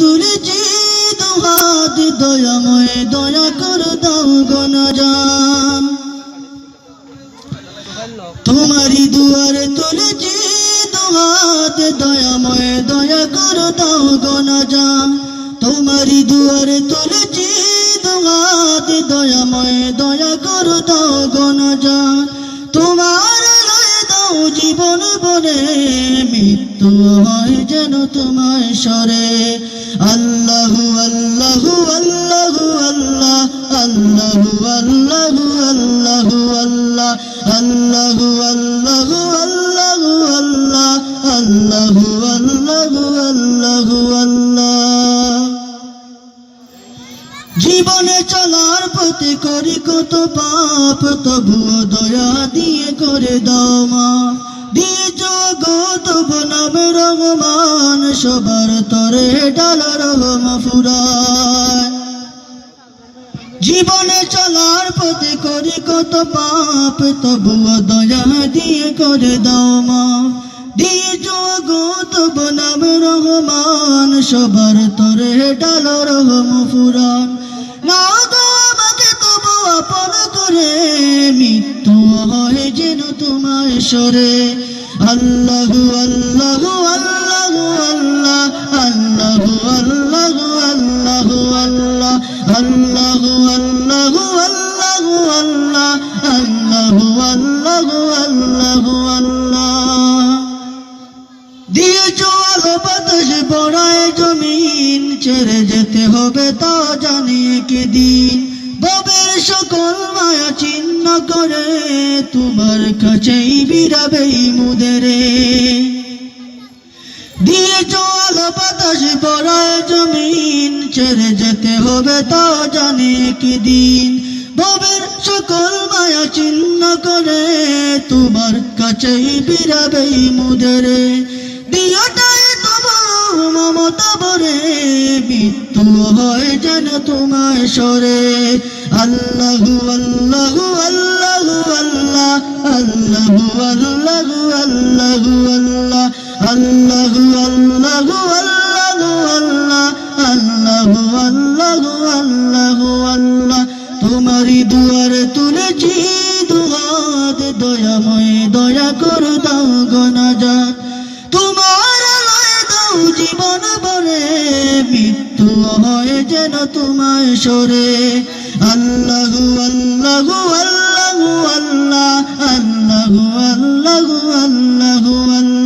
তুলেছি দুহাত দয়াময় দয়া কর দাও গণজান। তোমারি দুয়ারে তুলেছি দুহাত দয়াময় দয়া কর দাও গণজান। তোমারি দুয়ারে তুলেছি দুহাত দয়াময় দয়া কর দাও গণজান। মৃত্যু হয় যেন তোমার সরে আল্লাহু আল্লাহু আল্লাহু, আল্লাহ, আল্লাহু আল্লাহু আল্লাহু, আল্লাহ, আল্লাহু আল্লাহু আল্লাহু, আল্লাহ, আল্লাহু আল্লাহু আল্লাহু। জীবনে চলার পথে করি কত পাপ, তবুও দয়া দিয়ে করে দাও মা। রহমান, সবার তরে ডাল ফুরায় জীবনে চলার পথে করি কত পাপ, তবুও দয়া দিয়ে করে দাও মা দিয়ে জগত বনাম রহমান, সবার তরে ডাল রহম ফুরান না গো আমাকে তবু আপন করে, মৃত্যু হয় তোমার সরে। আল্লাহু আল্লাহু আল্লাহু আল্লাহ, আল্লাহু আল্লাহু আল্লাহু আল্লাহ, আল্লাহু আল্লাহু আল্লাহু আল্লাহ, আল্লাহু আল্লাহু আল্লাহু আল্লাহ। দিয়েছ আলো বাতাস বড়ায় জমিন, ছেড়ে যেতে হবে তা জানিয়ে কে দিন ববের সকল মায়া চিহ্ন করে, তোমার কাছেই বিরাবেই মুদেরে দিয়েছ আলো বাতাস বড়ায় জমিন, ছেড়ে যেতে হবে তা জানিয়ে কি দিন ববের সকল মায়া চিহ্ন করে, তোমার কাছেই বিরাবেই মুদেরে দিয়াটাই তোমার মমতা যেন তোমার সরে আল্লাহু আল্লাহু আল্লাহু, আল্লাহ, আল্লাহু আল্লাহু আল্লাহু, আল্লাহ, আল্লাহু আল্লাহু আল্লাহু, আল্লাহ, আল্লাহু আল্লাহু আল্লাহু, আল্লাহ। তোমারি দুয়ারে তুলেছি, দুহাত দয়াময় দয়া করো, দাও আলোয় দাও জীবন বলে মৃত্যু হয় যেন তোমায় সরে আল্লাহ আল্লাহ আল্লাহ আল্লাহ আল্লাহ, আল্লাহু আল্লাহু, আল্লাহ